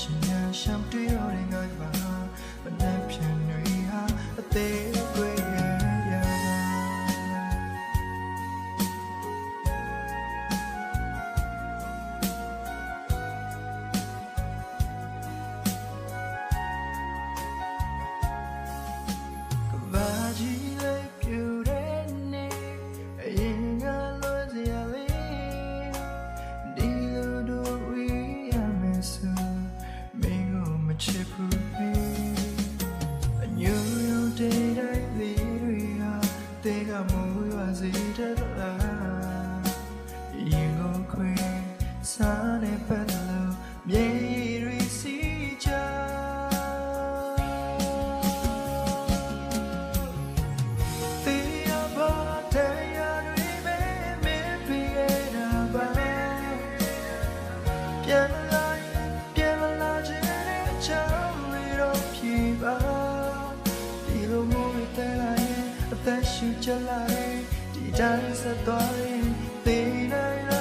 ရှင်များရှမ်းတွေ့ရတဲ့ငါ့ဘာမနှံ့ပြန်တွေဟာအသေး မိုးရွာစေတဲ့လားရင်ကိုခွေစားနေပတ်လို့မြေရီစီချာတေးရပါတဲ့ရတွေပဲမင်းပြရတာပါပြန်လာရင်ပြန်လာခြင်းနဲ့ချမ်းလေးတော့ပြေပါဒီလိုမျိုးတဲ့လာရင်အသက်ရှူချလာရင် ဒီတိုင်းဆက်သွားရင်တေးနိုင်